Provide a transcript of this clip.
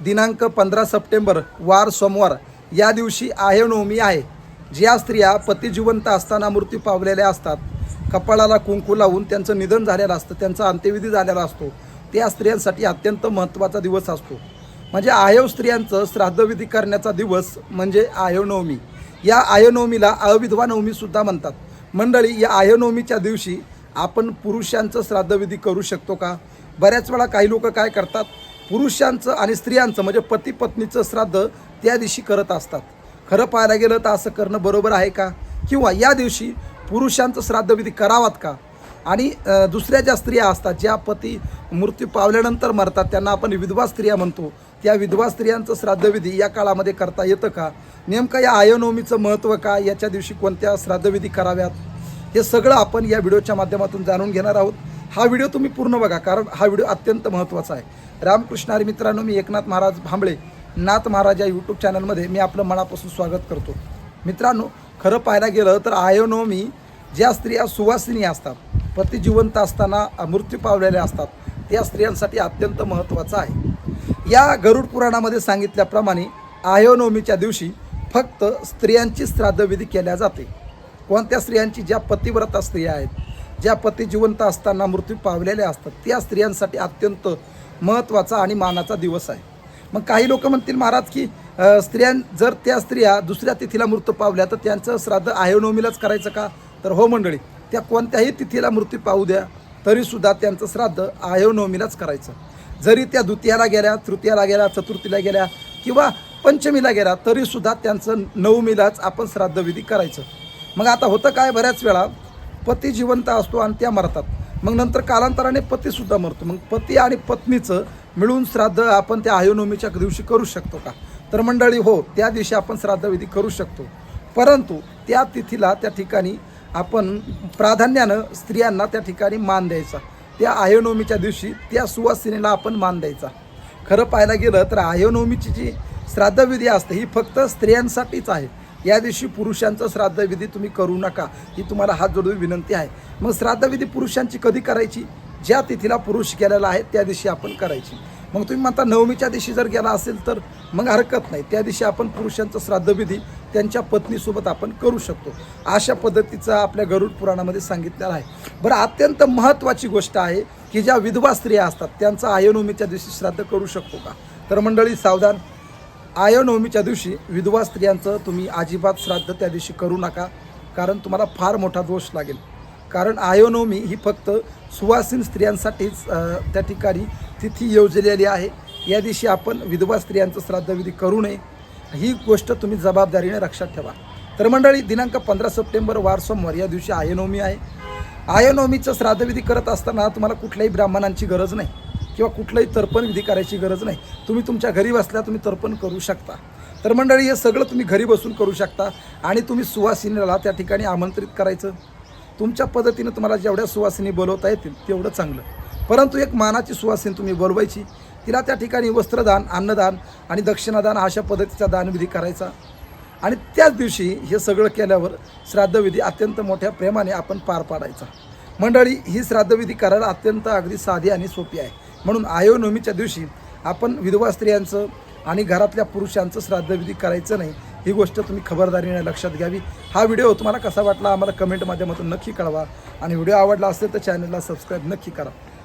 दिनांक पंधरा सप्टेंबर वार सोमवार या दिवशी आहेनवमी आहे ज्या स्त्रिया पती जिवंत असताना मृत्यू पावलेल्या असतात. कपाळाला कुंकू लावून त्यांचं निधन झालेलं असतं त्यांचा अंत्यविधी झालेला असतो. त्या स्त्रियांसाठी अत्यंत महत्त्वाचा दिवस असतो. म्हणजे आयव स्त्रियांचं श्राद्धविधी करण्याचा दिवस म्हणजे आयवनवमी या आयनवमीला अविधवा नवमीसुद्धा म्हणतात. मंडळी या आयनवमीच्या दिवशी आपण पुरुषांचं श्राद्धविधी करू शकतो का? बऱ्याच वेळा काही लोक काय करतात? पुरुषांचं आणि स्त्रियांचं म्हणजे पती पत्नीचं श्राद्ध त्या दिवशी करत असतात. खरं पाहायला गेलं तर असं करणं बरोबर आहे का? किंवा या दिवशी पुरुषांचं श्राद्धविधी करावात का? आणि दुसऱ्या ज्या स्त्रिया असतात ज्या पती मृत्यू पावल्यानंतर मरतात त्यांना आपण विधवा स्त्रिया म्हणतो. त्या विधवा स्त्रियांचं श्राद्धविधी या काळामध्ये करता येतं का? नेमकं या आयनवमीचं महत्त्व काय? याच्या दिवशी कोणत्या श्राद्धविधी कराव्यात? हे सगळं आपण या व्हिडिओच्या माध्यमातून जाणून घेणार आहोत. हा व्हिडिओ तुम्ही पूर्ण बघा कारण हा व्हिडिओ अत्यंत महत्त्वाचा आहे. रामकृष्ण हरी मित्रांनो मी एकनाथ महाराज भांबळे नाथ महाराज या यूट्यूब चॅनलमध्ये मी आपलं मनापासून स्वागत करतो. मित्रांनो खरं पाहायला गेलं तर आयोनवमी ज्या स्त्रिया सुवासिनी असतात पती जिवंत असताना मृत्यू पावलेल्या असतात त्या स्त्रियांसाठी अत्यंत महत्त्वाचं आहे. या गरुड पुराणामध्ये सांगितल्याप्रमाणे आयोनवमीच्या दिवशी फक्त स्त्रियांची श्राद्धविधी केल्या जाते. कोणत्या स्त्रियांची? ज्या पतिव्रता स्त्रिया आहेत. ज्या पती जिवंत असताना मृत्यू पावलेल्या असतात त्या स्त्रियांसाठी अत्यंत महत्त्वाचा आणि मानाचा दिवस आहे. मग काही लोक म्हणतील महाराज की स्त्रियां जर त्या स्त्रिया दुसऱ्या तिथीला मृत्यू पावल्या तर त्यांचं श्राद्ध आयोनवमीलाच करायचं का? तर हो मंडळी त्या कोणत्याही तिथीला मृत्यू पाहू द्या तरीसुद्धा त्यांचं श्राद्ध आयोनवमीलाच करायचं. जरी त्या द्वितीयाला गेल्या तृतीयाला गेल्या चतुर्थीला गेल्या किंवा पंचमीला गेल्या तरीसुद्धा त्यांचं नवमीलाच आपण श्राद्धविधी करायचं. मग आता होतं काय? बऱ्याच वेळा पती जिवंत असतो आणि त्या मरतात. मग नंतर कालांतराने पतीसुद्धा मरतो. मग पती आणि पत्नीचं मिळून श्राद्ध आपण त्या आयोनोमीच्या दिवशी करू शकतो का? तर मंडळी हो त्या दिवशी आपण श्राद्धविधी करू शकतो. परंतु त्या तिथीला त्या ठिकाणी आपण प्राधान्यानं स्त्रियांना त्या ठिकाणी मान द्यायचा. त्या आयोनोमीच्या दिवशी त्या सुवासिनीला आपण मान द्यायचा. खरं पाहायला गेलं तर आयोनवमीची जी श्राद्धविधी असते ही फक्त स्त्रियांसाठीच आहे. या दिवशी पुरुषांचं श्राद्धविधी तुम्ही करू नका ही तुम्हाला हात जोडून विनंती आहे. मग श्राद्धविधी पुरुषांची कधी करायची? ज्या तिथीला पुरुष गेलेला आहे त्या दिवशी आपण करायची. मग तुम्ही म्हणता नवमीच्या दिवशी जर गेला असेल तर मग हरकत नाही. त्या दिवशी आपण पुरुषांचं श्राद्धविधी त्यांच्या पत्नीसोबत आपण करू शकतो. अशा पद्धतीचा आपल्या गरुड पुराणामध्ये सांगितलेलं आहे. बरं अत्यंत महत्त्वाची गोष्ट आहे की ज्या विधवा स्त्रिया असतात त्यांचं आयनवमीच्या दिवशी श्राद्ध करू शकतो का? तर मंडळी सावधान आयोनवमीच्या दिवशी विधवा स्त्रियांचं तुम्ही अजिबात श्राद्ध त्या दिवशी करू नका कारण तुम्हाला फार मोठा दोष लागेल. कारण आयोनवमी ही फक्त सुवासीन स्त्रियांसाठीच त्या ठिकाणी तिथी योजलेली आहे. या दिवशी आपण विधवा स्त्रियांचं श्राद्धविधी करू नये. ही गोष्ट तुम्ही जबाबदारीने लक्षात ठेवा. तर मंडळी दिनांक पंधरा सप्टेंबर वार सोमवार या दिवशी आयनवमी आहे. आयनवमीचं श्राद्धविधी करत असताना तुम्हाला कुठल्याही ब्राह्मणांची गरज नाही. किंवा कुठलंही तर्पण विधी करायची गरज नाही. तुम्ही तुमच्या घरी बसल्या तुम्ही तर्पण करू शकता. तर मंडळी हे सगळं तुम्ही घरी बसून करू शकता आणि तुम्ही सुवासिनीला त्या ठिकाणी आमंत्रित करायचं. तुमच्या पद्धतीनं तुम्हाला जेवढ्या सुवासिनी बोलवता येतील तेवढं चांगलं. परंतु एक मानाची सुवासिनी तुम्ही बोलवायची. तिला त्या ठिकाणी वस्त्रदान अन्नदान आणि दक्षिणादान अशा पद्धतीचा दानविधी करायचा. आणि त्याच दिवशी हे सगळं केल्यावर श्राद्धविधी अत्यंत मोठ्या प्रेमाने आपण पार पाडायचा. मंडळी ही श्राद्धविधी करायला अत्यंत अगदी साधी आणि सोपी आहे. म्हणून आयोनवमीच्या दिवशी आपण विधवा स्त्रियांचं आणि घरातल्या पुरुषांचं श्राद्धविधी करायचं नाही ही गोष्ट तुम्ही खबरदारीने लक्षात घ्यावी. हा व्हिडिओ तुम्हाला कसा वाटला आम्हाला कमेंट माध्यमातून नक्की कळवा. आणि व्हिडिओ आवडला असेल तर चॅनलला सबस्क्राईब नक्की करा.